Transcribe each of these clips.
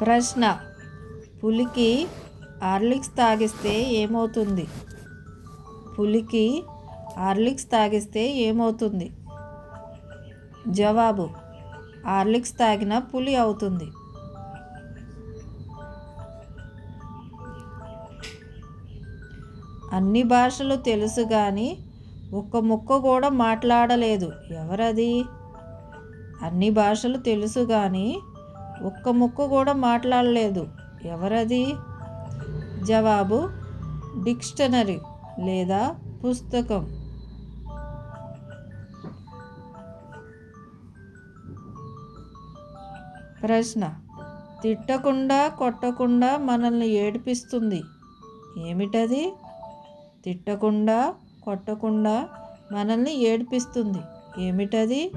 ప్రశ్న. పులికి హార్లిక్స్ తాగిస్తే ఏమవుతుంది? పులికి హార్లిక్స్ తాగిస్తే ఏమవుతుంది? జవాబు. హార్లిక్స్ తాగిన పులి అవుతుంది. అన్ని భాషలు తెలుసు కానీ ఒక్క ముక్క కూడా మాట్లాడలేదు. ఎవరది? అన్ని భాషలు తెలుసు కానీ ఒక్క ముక్క కూడా మాట్లాడలేదు. ఎవరది? జవాబు డిక్షనరీ లేదా పుస్తకం. ప్రశ్న తిట్టకుండా కొట్టకుండా మనల్ని ఏడిపిస్తుంది. ఏమిటది? తిట్టకుండా కొట్టకుండా మనల్ని ఏడిపిస్తుంది. ఏమిటది?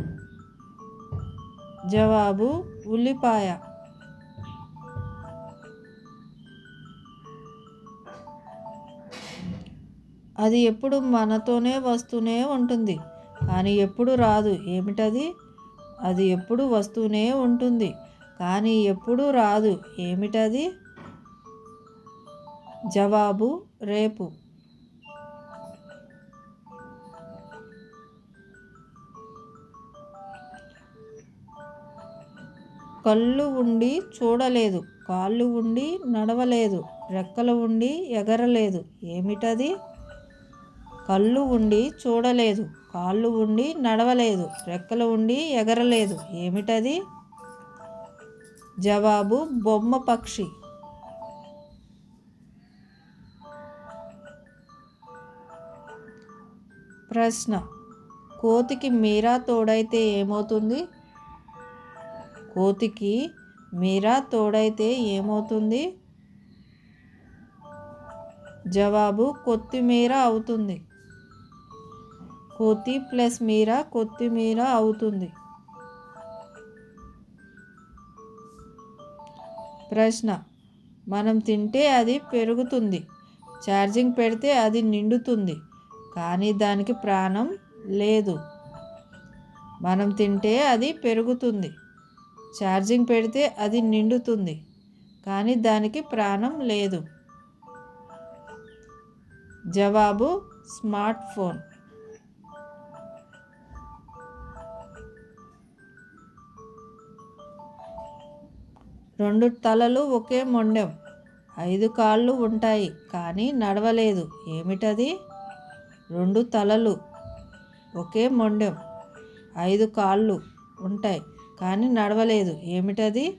జవాబు ఉల్లిపాయ. అది ఎప్పుడు మనతోనే వస్తూనే ఉంటుంది. కానీ ఎప్పుడు రాదు. ఏమిటది? అది ఎప్పుడు వస్తూనే ఉంటుంది. కానీ ఎప్పుడు రాదు. ఏమిటది? జవాబు రేపు. కళ్ళు ఉండి చూడలేదు కాళ్ళు ఉండి నడవలేదు రెక్కలు ఉండి ఎగరలేదు. ఏమిటది? కళ్ళు ఉండి చూడలేదు కాళ్ళు ఉండి నడవలేదు రెక్కలు ఉండి ఎగరలేదు. ఏమిటది? జవాబు బొమ్మ పక్షి. ప్రశ్న. కోతికి మీరా తోడైతే ఏమవుతుంది? కోతికి మీరా తోడైతే ఏమవుతుంది? జవాబు కొత్తిమీర అవుతుంది. కోతి ప్లస్ మీర కొత్తిమీర అవుతుంది. ప్రశ్న. మనం తింటే అది పెరుగుతుంది. ఛార్జింగ్ పెడితే అది నిండుతుంది. కానీ దానికి ప్రాణం లేదు. మనం తింటే అది పెరుగుతుంది. ఛార్జింగ్ పెడితే అది నిండుతుంది. కానీ దానికి ప్రాణం లేదు. జవాబు స్మార్ట్ ఫోన్. రెండు తలలు ఒకే మొండెం. ఐదు కాళ్ళు ఉంటాయి కానీ నడవలేదు. ఏమిటది? రెండు తలలు ఒకే మొండెం. ఐదు కాళ్ళు ఉంటాయి కానీ నడవలేదు. ఏమిటది?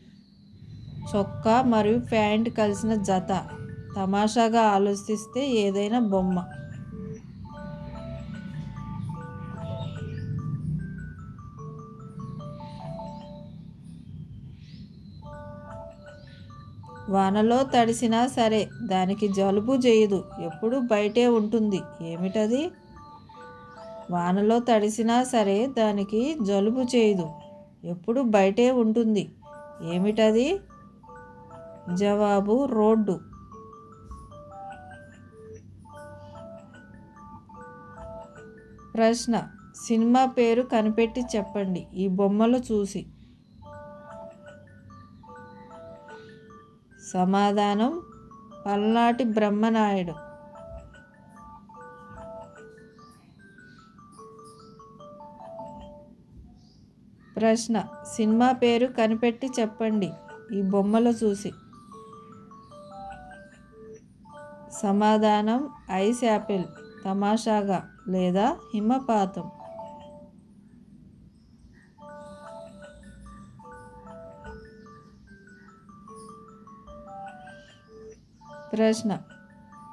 చొక్కా మరియు ప్యాంట్ కలిసిన జత. తమాషాగా ఆలోచిస్తే ఏదైనా బొమ్మ. వానలో తడిసినా సరే దానికి జలుబు చేయదు ఎప్పుడు బయటే ఉంటుంది. ఏమిటది? వానలో తడిసినా సరే దానికి జలుబు చేయదు. ఎప్పుడు బయటే ఉంటుంది. ఏమిటది? జవాబు రోడ్డు. ప్రశ్న. సినిమా పేరు కనిపెట్టి చెప్పండి. ఈ బొమ్మలు చూసి. సమాధానం. పల్నాటి బ్రహ్మనాయుడు. ప్రశ్న. సినిమా పేరు కనిపెట్టి చెప్పండి. ఈ బొమ్మలు చూసి. సమాధానం ఐస్ యాపిల్ తమాషాగా లేదా హిమపాతం. ప్రశ్న.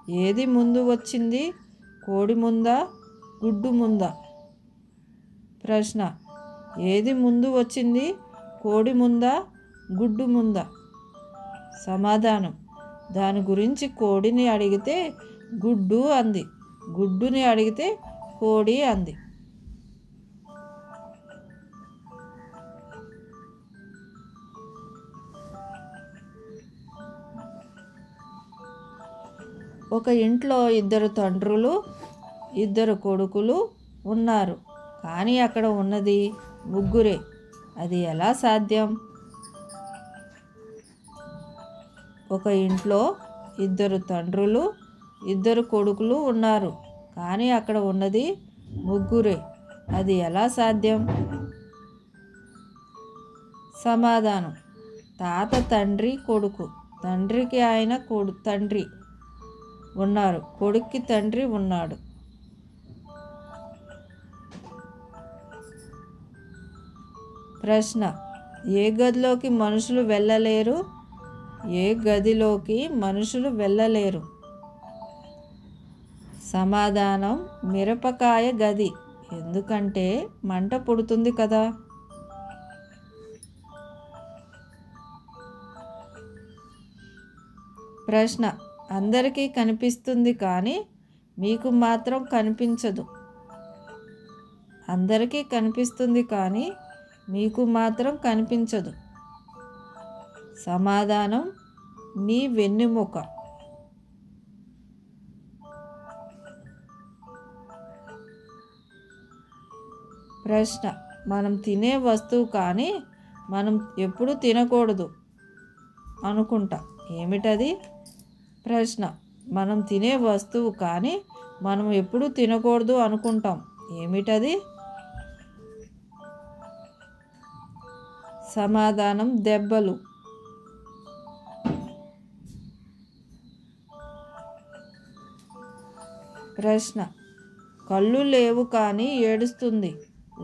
ఏది ముందు వచ్చింది? కోడి ముందా? గుడ్డు ముందా? ప్రశ్న. ఏది ముందు వచ్చింది? కోడి ముందా? గుడ్డు ముందా? సమాధానం. దాని గురించి కోడిని అడిగితే గుడ్డు అంది. గుడ్డుని అడిగితే కోడి అంది. ఒక ఇంట్లో ఇద్దరు తండ్రులు ఇద్దరు కొడుకులు ఉన్నారు. కానీ అక్కడ ఉన్నది ముగ్గురే. అది ఎలా సాధ్యం? ఒక ఇంట్లో ఇద్దరు తండ్రులు ఇద్దరు కొడుకులు ఉన్నారు. కానీ అక్కడ ఉన్నది ముగ్గురే. అది ఎలా సాధ్యం? సమాధానం. తాత తండ్రి కొడుకు. తండ్రికి ఆయన కొడు తండ్రి ఉన్నారు. కొడుక్కి తండ్రి ఉన్నాడు. ప్రశ్న. ఏ గదిలోకి మనుషులు వెళ్ళలేరు? ఏ గదిలోకి మనుషులు వెళ్ళలేరు? సమాధానం మిరపకాయ గది. ఎందుకంటే మంట పుడుతుంది కదా. ప్రశ్న. అందరికీ కనిపిస్తుంది కానీ మీకు మాత్రం కనిపించదు. అందరికీ కనిపిస్తుంది కానీ మీకు మాత్రం కనిపించదు. సమాధానం మీ వెన్నెముక. ప్రశ్న మనం తినే వస్తువు కానీ మనం ఎప్పుడు తినకూడదు అనుకుంటా. ఏమిటది? ప్రశ్న మనం తినే వస్తువు కానీ మనం ఎప్పుడు తినకూడదు అనుకుంటాం. ఏమిటది? సమాధానం దెబ్బలు. ప్రశ్న. కళ్ళు లేవు కానీ ఏడుస్తుంది.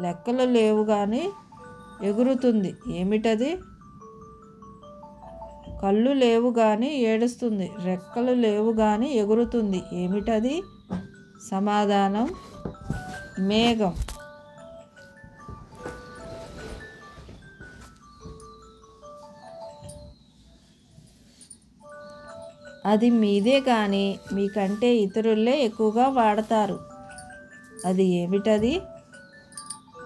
లెక్కలు లేవు కానీ ఎగురుతుంది. ఏమిటది? కళ్ళు లేవు కానీ ఏడుస్తుంది. రెక్కలు లేవు కానీ ఎగురుతుంది. ఏమిటది? సమాధానం మేఘం. అది మీదే కానీ మీకంటే ఇతరులే ఎక్కువగా వాడతారు. అది ఏమిటది?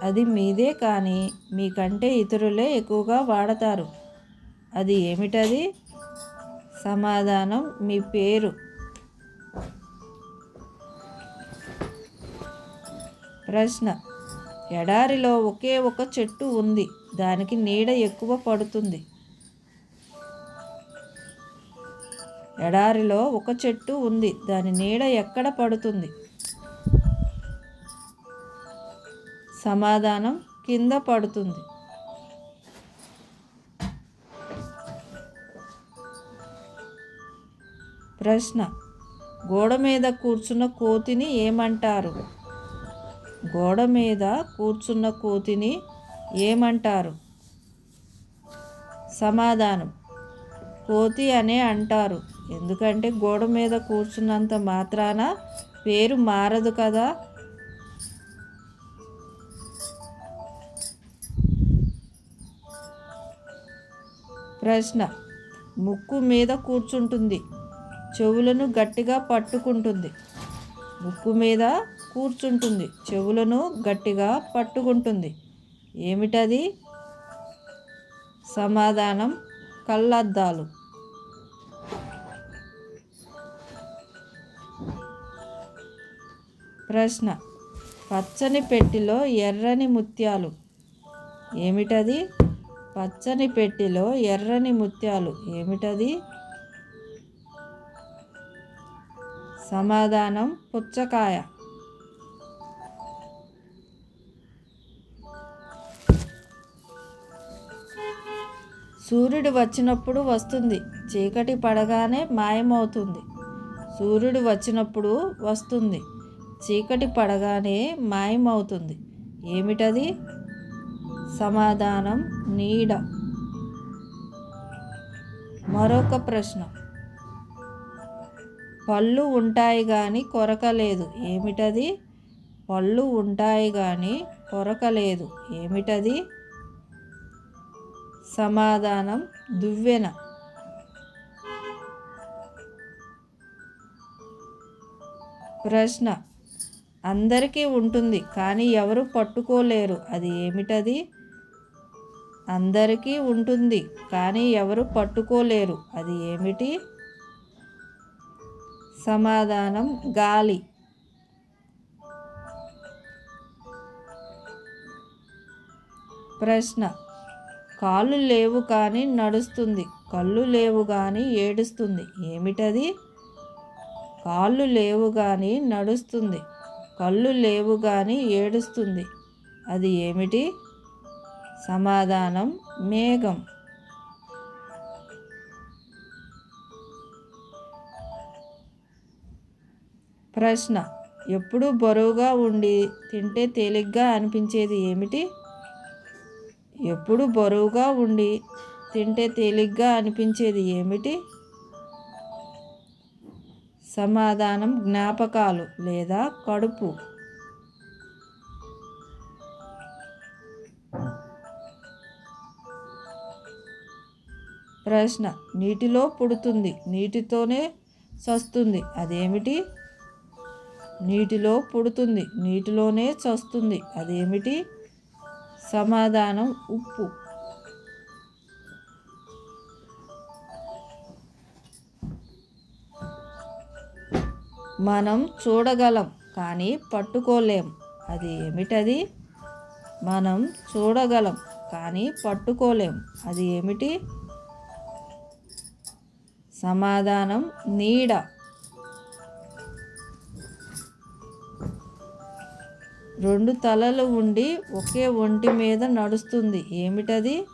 అది మీదే కానీ మీకంటే ఇతరులే ఎక్కువగా వాడతారు. అది ఏమిటది? సమాధానం మీ పేరు. ప్రశ్న. ఎడారిలో ఒకే ఒక చెట్టు ఉంది. దానికి నీడ ఎక్కువ పడుతుంది. ఎడారిలో ఒక చెట్టు ఉంది. దాని నీడ ఎక్కడ పడుతుంది? సమాధానం కింద పడుతుంది. ప్రశ్న. గోడ మీద కూర్చున్న కోతిని ఏమంటారు? గోడ మీద కూర్చున్న కోతిని ఏమంటారు? సమాధానం. కోతి అనే అంటారు. ఎందుకంటే గోడ మీద కూర్చున్నంత మాత్రాన పేరు మారదు కదా. ప్రశ్న. ముక్కు మీద కూర్చుంటుంది. చెవులను గట్టిగా పట్టుకుంటుంది. ముక్కు మీద కూర్చుంటుంది. చెవులను గట్టిగా పట్టుకుంటుంది. ఏమిటది? సమాధానం. కళ్ళద్దాలు. ప్రశ్న. పచ్చని పెట్టిలో ఎర్రని ముత్యాలు. ఏమిటది? పచ్చని పెట్టిలో ఎర్రని ముత్యాలు. ఏమిటది? సమాధానం పుచ్చకాయ. సూర్యుడు వచ్చినప్పుడు వస్తుంది. చీకటి పడగానే మాయమవుతుంది. సూర్యుడు వచ్చినప్పుడు వస్తుంది. చీకటి పడగానే మాయమవుతుంది. ఏమిటది? సమాధానం నీడ. మరొక ప్రశ్న. పళ్ళు ఉంటాయి కానీ కొరక లేదు. ఏమిటది? పళ్ళు ఉంటాయి కానీ కొరక లేదు. ఏమిటది? సమాధానం దువ్వెన. ప్రశ్న. అందరికీ ఉంటుంది కానీ ఎవరు పట్టుకోలేరు. అది ఏమిటది? అందరికీ ఉంటుంది కానీ ఎవరు పట్టుకోలేరు. అది ఏమిటి? సమాధానం గాలి. ప్రశ్న. కాళ్ళు లేవు కానీ నడుస్తుంది. కళ్ళు లేవు కానీ ఏడుస్తుంది. ఏమిటది? కాళ్ళు లేవు కానీ నడుస్తుంది. కళ్ళు లేవు కానీ ఏడుస్తుంది. అది ఏమిటి? సమాధానం మేఘం. ప్రశ్న. ఎప్పుడు బరువుగా ఉండి తింటే తేలిగ్గా అనిపించేది ఏమిటి? ఎప్పుడు బరువుగా ఉండి తింటే తేలిగ్గా అనిపించేది ఏమిటి? సమాధానం జ్ఞాపకాలు లేదా కడుపు. ప్రశ్న నీటిలో పుడుతుంది నీటితోనే చస్తుంది అదేమిటి? నీటిలో పుడుతుంది నీటిలోనే చస్తుంది అదేమిటి? సమాధానం ఉప్పు. మనం చూడగలం కానీ పట్టుకోలేం. అది ఏమిటది? మనం చూడగలం కానీ పట్టుకోలేం. అది ఏమిటి? సమాధానం నీడ. రెండు తలలు ఉండి ఒకే ఒంటి మీద నడుస్తుంది. ఏమిటది?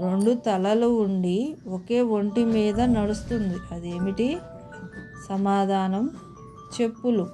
రెండు తలలు ఉండి ఒకే ఒంటి మీద నడుస్తుంది. అదేమిటి? సమాధానం చెప్పులు.